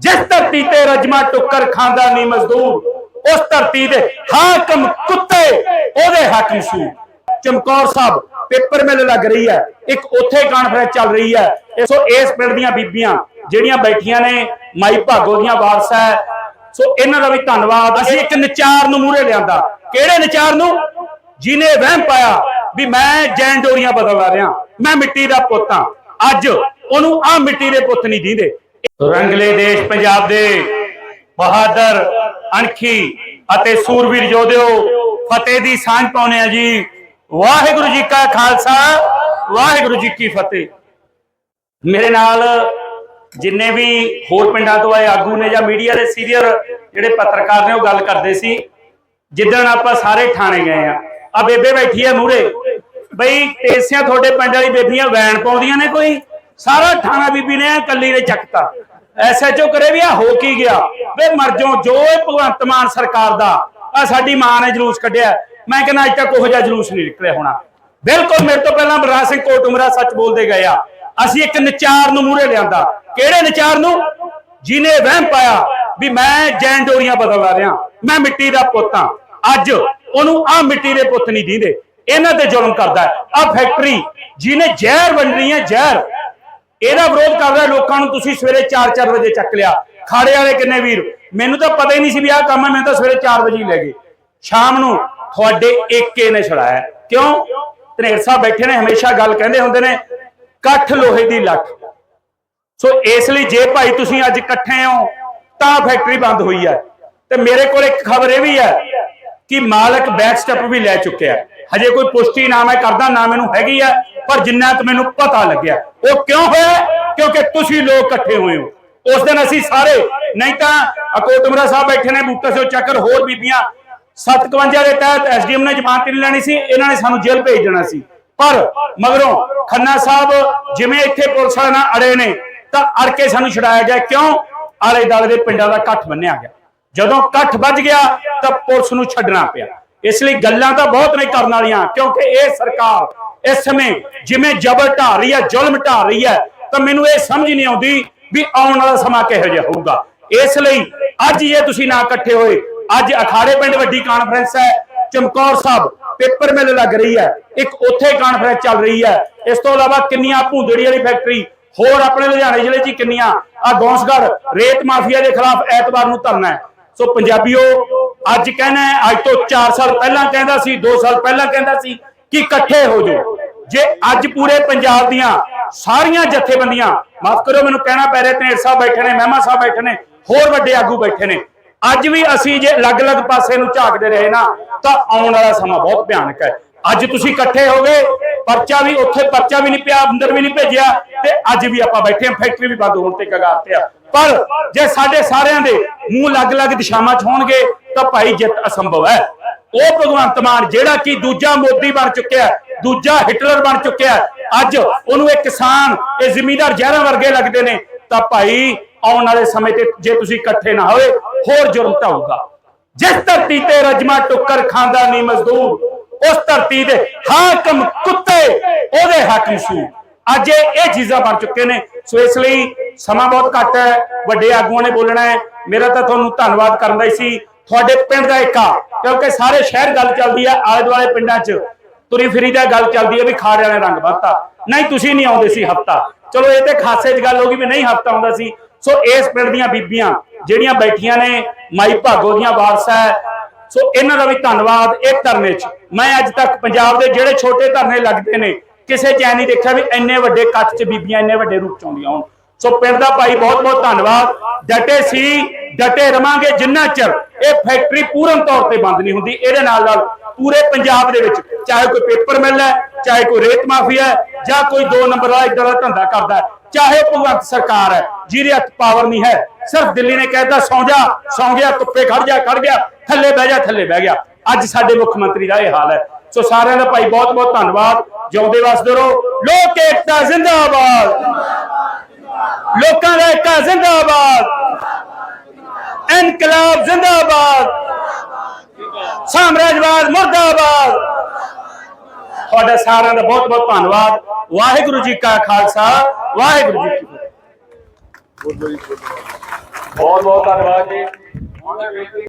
ਜਿਸ ਧਰਤੀ ਤੇ ਰਜਮਾ ਟੁੱਕਰ ਖਾਂਦਾ ਨਹੀਂ ਮਜ਼ਦੂਰ, ਉਸ ਧਰਤੀ ਦੇ ਹਾਕਮ ਕੁੱਤੇ, ਉਹਦੇ ਹਾਕਮ ਸੂ ਚਮਕੌਰ ਸਾਹਿਬ, ਪੇਪਰ ਮਿਲ ਲੱਗ ਰਹੀ ਹੈ, ਇੱਕ ਉੱਥੇ ਕਾਨਫਰੰਸ ਚੱਲ ਰਹੀ ਹੈ। ਸੋ ਇਸ ਪਿੰਡ ਦੀਆਂ ਬੀਬੀਆਂ, ਜਿਹੜੀਆਂ ਬੈਠੀਆਂ ਨੇ, ਮਾਈ ਭਾਗੋ ਦੀਆਂ ਵਾਰਸ ਹੈ, ਸੋ ਇਹਨਾਂ ਦਾ ਵੀ ਧੰਨਵਾਦ। ਅਸੀਂ ਇੱਕ ਨਚਾਰ ਨੂੰ ਮੂਹਰੇ ਲਿਆਂਦਾ। ਕਿਹੜੇ ਨਚਾਰ ਨੂੰ? ਜਿਨੇ ਵਹਿਮ ਪਾਇਆ ਵੀ ਮੈਂ ਜੈਨ ਡੋਰੀਆਂ ਬਦਲ ਰਿਹਾ, ਮੈਂ ਮਿੱਟੀ ਦਾ ਪੁੱਤ ਹਾਂ। ਅੱਜ ਉਹਨੂੰ ਆ ਮਿੱਟੀ ਦੇ ਪੁੱਤ ਨਹੀਂ ਦੀਂਦੇ। ਰੰਗਲੇ ਦੇਸ਼ ਪੰਜਾਬ ਦੇ ਬਹਾਦਰ, ਅਣਖੀ ਅਤੇ ਸੂਰਵੀਰ ਯੋਧਿਓ ਫਤਿਹ ਦੀ ਸਾਂਝ ਪਾਉਨੇ ਆ ਜੀ। ਵਾਹਿਗੁਰੂ ਜੀ ਕਾ ਖਾਲਸਾ, ਵਾਹਿਗੁਰੂ ਜੀ ਕੀ ਫਤਿਹ। ਮੇਰੇ ਨਾਲ ਜਿੰਨੇ ਵੀ ਹੋਰ ਪਿੰਡਾਂ ਤੋਂ ਆਏ ਆਗੂ ਨੇ ਜਾਂ ਮੀਡੀਆ ਦੇ ਸੀਨੀਅਰ ਜਿਹੜੇ ਪੱਤਰਕਾਰ ਨੇ ਉਹ ਗੱਲ ਕਰਦੇ ਸੀ, ਜਿੱਦਣ ਆਪਾਂ ਸਾਰੇ ਥਾਣੇ ਗਏ ਆ ਆ ਬੇਬੇ ਬੈਠੀ ਆ ਮੂਰੇ ਬਈ ਤੇਸਿਆਂ ਤੁਹਾਡੇ ਪਿੰਡ ਵਾਲੀ ਬੇਬੀਆਂ ਵੈਣ ਪਾਉਂਦੀਆਂ ਨੇ ਕੋਈ? ਸਾਰਾ ਥਾਣਾ ਬੀਬੀ ਨੇ ਐਂ ਕੱਲੀ ਨੇ ਚੱਕਤਾ। ਐਸਐਚਓ ਕਰੇ ਵੀ ਆ, ਹੋ ਕੀ ਗਿਆ? ਵੇ ਮਰ ਜੋ ਇਹ ਭਗਵੰਤ ਮਾਨ ਸਰਕਾਰ ਦਾ ਆ ਸਾਡੀ ਮਾਂ ਨੇ ਜਲੂਸ ਕੱਢਿਆ। ਮੈਂ ਕਹਿੰਦਾ ਅੱਜ ਤੱਕ ਉਹੋ ਜਿਹਾ ਜਲੂਸ ਨਹੀਂ ਨਿਕਲਿਆ ਹੋਣਾ। ਬਿਲਕੁਲ ਮੇਰੇ ਤੋਂ ਪਹਿਲਾਂ ਬਲਰਾਜ ਸਿੰਘ ਕੋਟ ਸੱਚ ਬੋਲਦੇ ਗਏ ਆ। ਅਸੀਂ ਇੱਕ ਨਚਾਰ ਨੂੰ ਮੂਹਰੇ ਲਿਆਂਦਾ। ਕਿਹੜੇ ਨਚਾਰ ਨੂੰ? ਜਿਨੇ ਵਹਿਮ ਪਾਇਆ ਵੀ ਮੈਂ ਜੈਨ ਡੋਰੀਆਂ ਬਦਲ ਰਿਹਾ। ਮੈਂ ਮਿੱਟੀ ਦਾ ਪੁੱਤ ਹਾਂ ਅੱਜ ਉਹਨੂੰ ਆ ਮਿੱਟੀ ਦੇ ਪੁੱਤ ਨਹੀਂ ਦੀਂਦੇ। ਇਹਨਾਂ ਤੇ ਜ਼ੁਲਮ ਕਰਦਾ ਆ ਫੈਕਟਰੀ ਜਿਹਨੇ ਜ਼ਹਿਰ ਵੰਡਣੀ ਹੈ, ਜ਼ਹਿਰ। ਇਹਦਾ ਵਿਰੋਧ ਕਰ ਰਿਹਾ ਲੋਕਾਂ ਨੂੰ ਤੁਸੀਂ ਸਵੇਰੇ 4-4 ਵਜੇ ਚੱਕ ਲਿਆ। ਖਾੜੇ ਵਾਲੇ ਕਿੰਨੇ ਵੀਰ? ਮੈਨੂੰ ਤਾਂ ਪਤਾ ਹੀ ਨਹੀਂ ਸੀ ਵੀ ਆਹ ਕੰਮ ਹੈ, ਮੈਂ ਤਾਂ ਸਵੇਰੇ 4 ਵਜੇ ਹੀ ਲੈ ਗਏ। ਸ਼ਾਮ ਨੂੰ ਤੁਹਾਡੇ ਏਕੇ ਨੇ ਛੜਾਇਆ ਕਿਉਂ? ਧਨੇਰ ਸਾਹਿਬ ਬੈਠੇ ਨੇ, ਹਮੇਸ਼ਾ ਗੱਲ ਕਹਿੰਦੇ ਹੁੰਦੇ ਨੇ, ਕੱਠ ਲੋਹੇ ਦੀ ਲੱਠ। ਸੋ ਇਸ ਲਈ ਜੇ ਭਾਈ ਤੁਸੀਂ ਅੱਜ ਇਕੱਠੇ ਹੋ, ਤਾਂ ਫੈਕਟਰੀ ਬੰਦ ਹੋਈ ਹੈ। ਤੇ ਮੇਰੇ ਕੋਲ ਇੱਕ ਖਬਰ ਇਹ ਵੀ ਹੈ ਕਿ ਮਾਲਕ ਬੈਕ ਸਟੈਪ ਵੀ ਲੈ ਚੁੱਕਿਆ ਹਜੇ ਕੋਈ ਪੁਸ਼ਟੀ ਨਾ ਮੈਂ ਕਰਦਾ, ਨਾ ਮੈਨੂੰ ਹੈਗੀ ਹੈ। ਪਰ ਜਿੰਨਾ ਕੁ ਮੈਨੂੰ ਪਤਾ ਲੱਗਿਆ, ਉਹ ਕਿਉਂ ਹੋਇਆ? ਕਿਉਂਕਿ ਤੁਸੀਂ ਲੋਕ ਇਕੱਠੇ ਹੋਏ ਹੋ। ਉਸ ਦਿਨ ਅਸੀਂ ਸਾਰੇ, ਨਹੀਂ ਤਾਂ ਅਕੋਟਮਰਾ ਸਾਹਿਬ ਬੈਠੇ ਨੇ, ਬੂਟਾ ਸਿਓ ਚੱਕਰ, ਹੋਰ ਬੀਬੀਆਂ 57 ਦੇ ਤਹਿਤ ਐਸਡੀਐਮ ਨੇ ਜ਼ਮਾਨਤ ਨਹੀਂ ਲੈਣੀ ਸੀ, ਇਹਨਾਂ ਨੇ ਸਾਨੂੰ ਜੇਲ੍ਹ ਭੇਜ ਦੇਣਾ ਸੀ। ਪਰ ਮਗਰੋਂ ਖੰਨਾ ਸਾਹਿਬ ਜਿਵੇਂ ਇੱਥੇ ਪੁਲਿਸ ਵਾਲੇ ਨਾਲ ਅੜੇ ਨੇ, ਤਾਂ ਅੜ ਕੇ ਸਾਨੂੰ ਛੁਡਾਇਆ ਗਿਆ। ਕਿਉਂ? ਆਲੇ ਦਾਲੇ ਦੇ ਪਿੰਡਾਂ ਦਾ ਇਕੱਠ ਬੰਨਿਆ ਗਿਆ। ਜਦੋਂ ਇਕੱਠ ਵੱਜ ਗਿਆ, ਤਾਂ ਪੁਲਿਸ ਨੂੰ ਛੱਡਣਾ ਪਿਆ। ਇਸ ਲਈ ਗੱਲਾਂ ਤਾਂ ਬਹੁਤ ਨਹੀਂ ਕਰਨ ਵਾਲੀਆਂ, ਕਿਉਂਕਿ ਇਹ ਸਰਕਾਰ ਇਸ ਸਮੇਂ ਜਿਵੇਂ ਜ਼ਬਰ ਢਾ ਰਹੀ ਹੈ, ਜ਼ੁਲਮ ਢਾ ਰਹੀ ਹੈ, ਤਾਂ ਮੈਨੂੰ ਇਹ ਸਮਝ ਨਹੀਂ ਆਉਂਦੀ ਵੀ ਆਉਣ ਵਾਲਾ ਸਮਾਂ ਕਿਹੋ ਜਿਹਾ ਹੋਊਗਾ। ਇਸ ਲਈ ਅੱਜ ਜੇ ਤੁਸੀਂ ਨਾ ਇਕੱਠੇ ਹੋਏ, ਅੱਜ ਅਖਾੜੇ ਪਿੰਡ ਵੱਡੀ ਕਾਨਫਰੰਸ ਹੈ, ਚਮਕੌਰ ਸਾਹਿਬ ਪੇਪਰ ਮਿਲ ਲੱਗ ਰਹੀ ਹੈ, ਇੱਕ ਉੱਥੇ ਕਾਨਫਰੰਸ ਚੱਲ ਰਹੀ ਹੈ। ਇਸ ਤੋਂ ਇਲਾਵਾ ਕਿੰਨੀਆਂ ਭੂੰਦੜੀ ਵਾਲੀ ਫੈਕਟਰੀ ਹੋਰ ਆਪਣੇ ਲੁਧਿਆਣੇ ਜ਼ਿਲ੍ਹੇ 'ਚ ਕਿੰਨੀਆਂ ਆ ਗੌਂਸਗੜ ਰੇਤ ਮਾਫੀਆ ਦੇ ਖਿਲਾਫ ਐਤਵਾਰ ਨੂੰ ਧਰਨਾ ਹੈ। ਸੋ ਪੰਜਾਬੀਓ, ਅੱਜ ਕਹਿਣਾ ਅੱਜ ਤੋਂ 4 ਸਾਲ ਪਹਿਲਾਂ ਕਹਿੰਦਾ ਸੀ 2 ਸਾਲ ਪਹਿਲਾਂ ਕਹਿੰਦਾ ਸੀ ਕਿ ਇਕੱਠੇ ਹੋ ਜਾਓ। ਜੇ ਅੱਜ ਪੂਰੇ ਪੰਜਾਬ ਦੀਆਂ ਸਾਰੀਆਂ ਜਥੇਬੰਦੀਆਂ, ਮਾਫ ਕਰੋ ਮੈਨੂੰ ਕਹਿਣਾ ਪੈ ਰਿਹਾ, ਧਨੇਰ ਸਾਹਿਬ ਬੈਠੇ ਨੇ, ਮਹਿਮਾ ਸਾਹਿਬ ਬੈਠੇ ਨੇ, ਹੋਰ ਵੱਡੇ ਆਗੂ ਬੈਠੇ ਨੇ। ਅੱਜ ਵੀ ਅਸੀਂ ਜੇ ਅਲੱਗ-ਅਲੱਗ ਪਾਸੇ ਨੂੰ ਝਾਕਦੇ ਰਹੇ ਨਾ, ਤਾਂ ਆਉਣ ਵਾਲਾ ਸਮਾਂ ਬਹੁਤ ਭਿਆਨਕ ਹੈ। ਅੱਜ ਤੁਸੀਂ ਇਕੱਠੇ ਹੋ ਗਏ, ਪਰਚਾ ਵੀ ਉੱਥੇ, ਪਰਚਾ ਵੀ ਨਹੀਂ ਪਿਆ, ਅੰਦਰ ਵੀ ਨਹੀਂ ਭੇਜਿਆ, ਤੇ ਅੱਜ ਵੀ ਆਪਾਂ ਬੈਠੇ ਹਾਂ, ਫੈਕਟਰੀ ਵੀ ਬੰਦ ਹੋਣ ਤੇ ਕਗਾਰ ਤੇ ਆ। ਪਰ ਜੇ ਸਾਡੇ ਸਾਰਿਆਂ ਦੇ ਮੂੰਹ ਅਲੱਗ-ਅਲੱਗ ਦਿਸ਼ਾਵਾਂ 'ਚ ਹੋਣਗੇ, ਤਾਂ ਭਾਈ ਜਿੱਤ ਅਸੰਭਵ ਹੈ। ਉਹ ਭਗਵੰਤ ਮਾਨ ਜਿਹੜਾ ਕਿ ਦੂਜਾ ਮੋਦੀ ਬਣ ਚੁੱਕਿਆ ਦੂਜਾ ਹਿਟਲਰ ਬਣ ਚੁੱਕਿਆ ਅੱਜ ਉਹਨੂੰ ਇਹ ਕਿਸਾਨ, ਇਹ ਜ਼ਿਮੀਂਦਾਰ ਜ਼ਹਿਰਾਂ ਵਰਗੇ ਲੱਗਦੇ ਨੇ, ਤਾਂ ਭਾਈ ਆਉਣ ਵਾਲੇ ਸਮੇਂ ਤੇ ਜੇ ਤੁਸੀਂ ਇਕੱਠੇ ਨਾ ਹੋਏ, ਹੋਰ ਜੁਰਮ ਢਾਊਗਾ ਜਿਸ ਧਰਤੀ ਤੇ ਰਜਮਾ ਟੁੱਕਰ ਖਾਂਦਾ ਨਹੀਂ ਮਜ਼ਦੂਰ, ਉਸ ਧਰਤੀ ਦੇ ਹਾਕਮ ਕੁੱਤੇ, ਉਹਦੇ ਹਾਕਮ ਸੂ। ਅੱਜ ਇਹ ਇਹ ਚੀਜ਼ਾਂ ਬਣ ਚੁੱਕੇ ਨੇ, ਸੋ ਇਸ ਲਈ ਸਮਾਂ ਬਹੁਤ ਘੱਟ ਹੈ, ਵੱਡੇ ਆਗੂਆਂ ਨੇ ਬੋਲਣਾ ਹੈ। ਮੇਰਾ ਤਾਂ ਤੁਹਾਨੂੰ ਧੰਨਵਾਦ ਕਰਨ ਦਾ ਹੀ ਸੀ। ਤੁਹਾਡੇ ਪਿੰਡ ਦਾ ਏਕਾ, ਕਿਉਂਕਿ ਸਾਰੇ ਸ਼ਹਿਰ ਗੱਲ ਚੱਲਦੀ ਹੈ ਆਲੇ ਦੁਆਲੇ ਪਿੰਡਾਂ 'ਚ। ਤੁਰੀ ਫਿਰੀ ਦਾ ਗੱਲ ਚੱਲਦੀ ਹੈ ਵੀ ਖਾੜਿਆਂ ਨੇ ਰੰਗ ਬੰਨਤਾ ਨਹੀਂ, ਤੁਸੀਂ ਨਹੀਂ ਆਉਂਦੇ ਸੀ ਹਫਤਾ। ਚਲੋ, ਇਹ ਤੇ ਖਾਸੇ 'ਚ ਗੱਲ ਹੋ ਗਈ ਵੀ ਨਹੀਂ ਹਫਤਾ ਆਉਂਦਾ ਸੀ। ਸੋ ਇਸ ਪਿੰਡ ਦੀਆਂ ਬੀਬੀਆਂ ਜਿਹੜੀਆਂ ਬੈਠੀਆਂ ਨੇ, ਮਾਈ ਭਾਗੋ ਦੀਆਂ ਵਾਰਸ ਹੈ। ਸੋ ਇਹਨਾਂ ਦਾ ਵੀ ਧੰਨਵਾਦ ਇਹ ਧਰਨੇ 'ਚ। ਮੈਂ ਅੱਜ ਤੱਕ ਪੰਜਾਬ ਦੇ ਜਿਹੜੇ ਛੋਟੇ ਧਰਨੇ ਲੱਗਦੇ ਨੇ, ਕਿਸੇ 'ਚ ਨਹੀਂ ਦੇਖਿਆ ਵੀ ਇੰਨੇ ਵੱਡੇ ਕੱਠ 'ਚ ਬੀਬੀਆਂ ਇੰਨੇ ਵੱਡੇ ਰੂਪ 'ਚ ਆਉਂਦੀਆਂ ਹੋਣ। ਸੋ ਪਿੰਡ ਦਾ ਭਾਈ ਬਹੁਤ ਬਹੁਤ ਧੰਨਵਾਦ ਡਟੇ ਸੀ ਡਟੇ ਰਵਾਂਗੇ ਜਿੰਨਾ ਚਿਰ ਇਹ ਫੈਕਟਰੀ ਪੂਰਨ ਤੌਰ ਤੇ ਬੰਦ ਨਹੀਂ ਹੁੰਦੀ, ਇਹਦੇ ਨਾਲ ਨਾਲ ਪੂਰੇ ਪੰਜਾਬ ਦੇ ਵਿੱਚ ਚਾਹੇ ਕੋਈ ਪੇਪਰ ਮਿਲ ਹੈ, ਚਾਹੇ ਕੋਈ ਰੇਤ ਮਾਫੀਆ ਹੈ, ਜਾਂ ਕੋਈ ਦੋ ਨੰਬਰ ਵਾਲਾ ਇਦਾਂ ਦਾ ਧੰਦਾ ਕਰਦਾ ਚਾਹੇ ਭਗਵੰਤ ਸਰਕਾਰ ਹੈ, ਜਿਹਦੇ ਹੱਥ ਪਾਵਰ ਨਹੀਂ ਹੈ, ਸਿਰਫ ਦਿੱਲੀ ਨੇ ਕਹਿਤਾ ਸੌਂ ਜਾ, ਸੌਂ ਗਿਆ, ਧੁੱਪੇ ਖੜ ਜਾ, ਖੜ ਗਿਆ, ਥੱਲੇ ਬਹਿ ਜਾ, ਥੱਲੇ ਬਹਿ ਗਿਆ। ਅੱਜ ਸਾਡੇ ਮੁੱਖ ਮੰਤਰੀ ਦਾ ਇਹ ਹਾਲ ਹੈ। ਸੋ ਸਾਰਿਆਂ ਦਾ ਭਾਈ ਬਹੁਤ ਬਹੁਤ ਧੰਨਵਾਦ। ਜਿਉਂਦੇ ਵਸਦੇ ਰਹੋ। ਲੋਕ ਏਕਤਾ ਜ਼ਿੰਦਾਬਾਦ। ਲੋਕਾਂ ਦਾ ਏਕਾ ਜ਼ਿੰਦਾਬਾਦ। ਇਨਕਲਾਬ ਜ਼ਿੰਦਾਬਾਦ। ਸਾਮਰਾਜਵਾਦ ਮੁਰਦਾਬਾਦ। ਤੁਹਾਡਾ ਸਾਰਿਆਂ ਦਾ ਬਹੁਤ ਬਹੁਤ ਧੰਨਵਾਦ। ਵਾਹਿਗੁਰੂ ਜੀ ਕਾ ਖਾਲਸਾ, ਵਾਹਿਗੁਰੂ ਜੀ ਕੀ ਫਤਿਹ। ਬਹੁਤ ਬਹੁਤ ਧੰਨਵਾਦ ਜੀ।